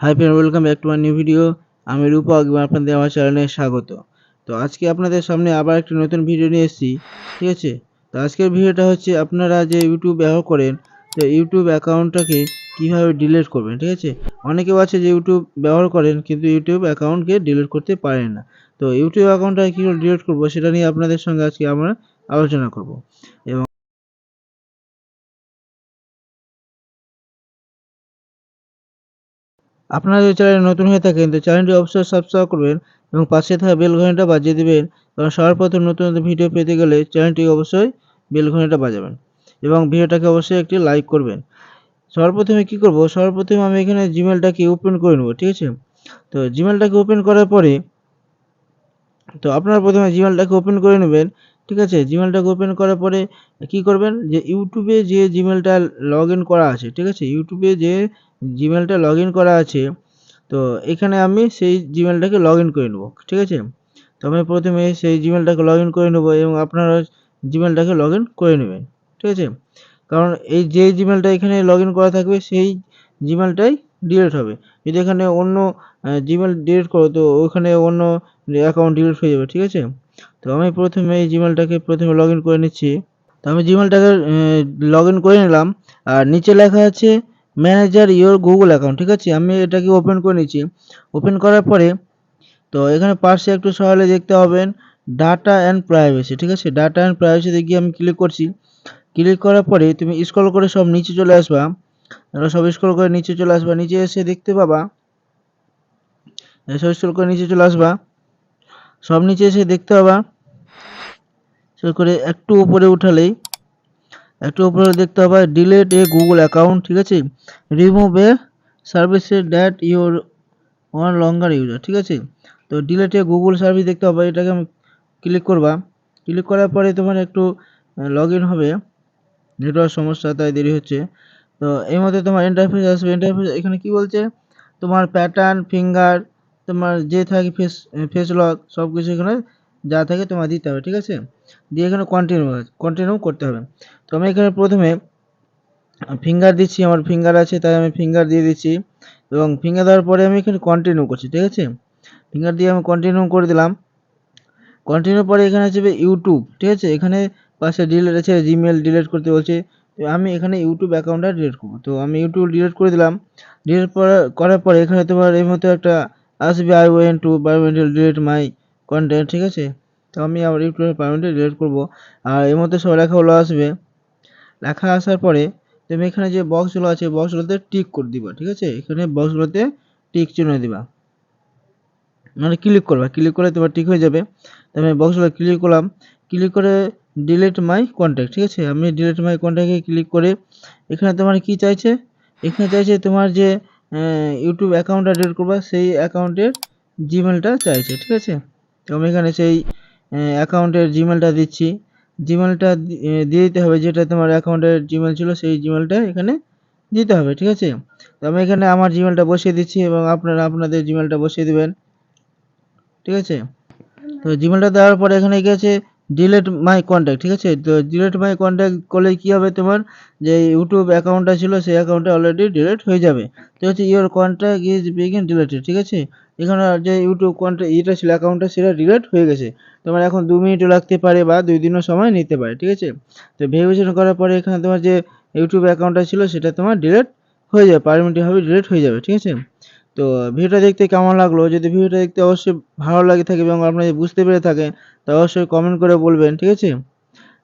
Hi friend welcome back to my new video আমি রূপক এবং আপনাদের আমার চ্যানেলে স্বাগত। তো আজকে আপনাদের সামনে আবার একটি নতুন ভিডিও নিয়ে এসেছি, ঠিক আছে? তো আজকের ভিডিওটা হচ্ছে আপনারা যে ইউটিউব ব্যবহার করেন, তো ইউটিউব অ্যাকাউন্টটাকে কীভাবে ডিলিট করবেন, ঠিক আছে? অনেকেও আছে যে ইউটিউব ব্যবহার করেন, কিন্তু ইউটিউব অ্যাকাউন্টকে ডিলিট করতে পারেন না। তো ইউটিউব অ্যাকাউন্টটা কীভাবে ডিলিট করব, সেটা নিয়ে আপনাদের সঙ্গে আজকে আমরা আলোচনা করব। এবং আপনারা যদি চ্যানেলে নতুন হয়ে থাকেন, তো চ্যানেলটি অবশ্যই সাবস্ক্রাইব করবেন এবং পাশে থাকা বেল ঘণ্টা বাজিয়ে দেবেন। কারণ সবার প্রথম নতুন নতুন ভিডিও পেতে গেলে চ্যানেলটি অবশ্যই বেল ঘণ্টা বাজাবেন এবং ভিডিওটাকে অবশ্যই একটি লাইক করবেন। সর্বপ্রথমে কি করব? সর্বপ্রথমে আমি এখানে জিমেলটাকে ওপেন করে নেব, ঠিক আছে? তো জিমেলটাকে ওপেন করার পরে, তো আপনারা প্রথমে জিমেলটাকে ওপেন করে নেবেন। ঠিক আছে? জিমেলটাকে ওপেন করার পরে কি করবেন? যে ইউটিউবে যে জিমেলটা লগ ইন করা আছে, ঠিক আছে? ইউটিউবে যে জিমেলটা লগ ইন করা আছে, তো এখানে আমি সেই জিমেলটাকে লগ ইন করে নেব, ঠিক আছে? তো আমি প্রথমে সেই জিমেলটাকে লগ ইন করে নেব এবং আপনারা জিমেলটাকে লগ ইন করে নেবেন, ঠিক আছে? কারণ এই যে জিমেলটা এখানে লগ ইন করা থাকবে, সেই জিমেলটাই ডিলিট হবে। যদি এখানে অন্য জিমেল ডিলিট করো, তো ওখানে অন্য অ্যাকাউন্ট ডিলিট হয়ে যাবে, ঠিক আছে? তো আমি প্রথমে এই জিমেলটাকে প্রথমে লগ ইন করে নিচ্ছি। তো আমি জিমেলটাকে লগ ইন করে নিলাম। আর নিচে লেখা আছে ম্যানেজার ইওর গুগল অ্যাকাউন্ট ঠিক আছে? আমি এটাকে ওপেন করে নিচ্ছি। ওপেন করার পরে, তো এখানে পাশে একটু সহলে দেখতে পাবেন ডাটা অ্যান্ড প্রাইভেসি ঠিক আছে? ডাটা অ্যান্ড প্রাইভেসিতে গিয়ে আমি ক্লিক করছি। ক্লিক করার পরে তুমি স্ক্রল করে সব নিচে চলে আসবা। সব স্ক্রল করে নিচে চলে আসবা। নিচে এসে দেখতে পাবা সব স্ক্রল করে নিচে চলে আসবা। সব নিচে এসে দেখতে পাবা করে একটু উপরে উঠালেই, একটু উপরে দেখতে হবে ডিলেট এ গুগল অ্যাকাউন্ট ঠিক আছে? Remove a services that your one longer user ঠিক আছে? তো ডিলেট এ গুগল সার্ভিস দেখতে হবে, এটাকে আমি ক্লিক করবা। ক্লিক করার পরে তোমার একটু লগ ইন হবে। নেটওয়ার্ক সমস্যা, তাই দেরি হচ্ছে। তো এই মধ্যে তোমার ইন্টারফেস আসবে। ইন্টারফেস এখানে কি বলছে? তোমার প্যাটার্ন ফিঙ্গার তোমার যে থাকে ফেস ফেস লক সব কিছু এখানে যা থাকে তোমার দিতে হবে, ঠিক আছে? দিয়ে এখানে কন্টিনিউ কন্টিনিউ করতে হবে। তো আমি এখানে প্রথমে ফিঙ্গার দিচ্ছি, আমার ফিঙ্গার আছে, তাই আমি ফিঙ্গার দিয়ে দিচ্ছি। এবং ফিঙ্গার দেওয়ার পরে আমি এখানে কন্টিনিউ করছি, ঠিক আছে? ফিঙ্গার দিয়ে আমি কন্টিনিউ করে দিলাম। কন্টিনিউ পরে এখানে আছে ইউটিউব ঠিক আছে? এখানে পাশে ডিলেট আছে জিমেল ডিলিট করতে বলছে। তো আমি এখানে ইউটিউব অ্যাকাউন্টটা ডিলিট করব। তো আমি ইউটিউব ডিলিট করে দিলাম। ডিলিট করার পরে এখানে তোমার এই মতো একটা আসবে আই ওয়েন টু বায়োমেন্টাল ডিলিট মাই কন্টেন্ট ঠিক আছে? তো আমি আমার ইউটিউবের পারমিটে ডিলিট করব। আর এর মধ্যে সব লেখাগুলো আসবে। লেখা আসার পরে তুমি এখানে যে বক্সগুলো আছে বক্সগুলোতে টিক করে দিবা, ঠিক আছে? এখানে বক্সগুলোতে টিক চিহ্ন দিবা। মানে ক্লিক করবা ক্লিক করে তোমার ঠিক হয়ে যাবে। তো আমি বক্সগুলো ক্লিক করলাম। ক্লিক করে ডিলিট মাই কন্ট্যাক্ট ঠিক আছে? আমি ডিলিট মাই কন্ট্যাক্টে ক্লিক করে এখানে তোমার কি চাইছে? এখানে চাইছে তোমার যে ইউটিউব অ্যাকাউন্টটা ডিলিট করবা, সেই অ্যাকাউন্টের জিমেলটা চাইছে, ঠিক আছে? তো আমি এখানে সেই অ্যাকাউন্টের জিমেলটা দিচ্ছি। জিমেলটা দিয়ে দিতে হবে যেটা তোমার অ্যাকাউন্টের জিমেল ছিল, সেই জিমেলটা এখানে দিতে হবে, ঠিক আছে? তো আমি এখানে আমার জিমেলটা বসিয়ে দিচ্ছি এবং আপনারা আপনাদের জিমেলটা বসিয়ে দেবেন, ঠিক আছে? তো জিমেলটা দেওয়ার পরে এখানে গেছে ডিলেট মাই কন্ট্যাক্ট ঠিক আছে? তো ডিলেট মাই কন্ট্যাক্ট করলে কী হবে তোমার? যে ইউটিউব অ্যাকাউন্টটা ছিল, সেই অ্যাকাউন্টটা অলরেডি ডিলেট হয়ে যাবে। তো হচ্ছে your contact is begin deleted ঠিক আছে? এখানে যে ইউটিউব কন্ট্যাক্ট এটা ছিল অ্যাকাউন্টটা সেটা ডিলেট হয়ে গেছে। তোমার এখন দু মিনিটও লাগতে পারে বা দুই দিনও সময় নিতে পারে, ঠিক আছে? তো ভেরিফিকেশন করার পরে এখানে তোমার যে ইউটিউব অ্যাকাউন্টটা ছিল, সেটা তোমার ডিলেট হয়ে যাবে পারমিটিভাবে ডিলেট হয়ে যাবে, ঠিক আছে? তো ভিডিওটা দেখতে কেমন লাগল? যদি ভিডিওটা দেখতে অবশ্যই ভালো লাগে থাকে এবং আপনারা বুঝতে পেরে থাকেন, তা অবশ্যই কমেন্ট করে বলবেন, ঠিক আছে?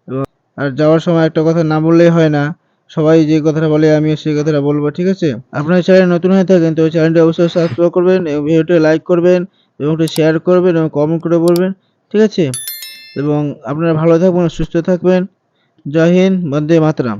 এবং আর যাওয়ার সময় একটা কথা না বললেই হয় না। সবাই যে কথাটা বলে আমি সেই কথাটা বলব, ঠিক আছে? আপনার চ্যানেল নতুন হয়ে থাকেন, তো চ্যানেলটি অবশ্যই সাবস্ক্রাইব করবেন, এবং ভিডিওটি লাইক করবেন, এবং একটু শেয়ার করবেন, এবং কমেন্ট করে বলবেন, ঠিক আছে? এবং আপনারা ভালো থাকবেন, সুস্থ থাকবেন। জয় হিন্দ, বন্দে মাতরম।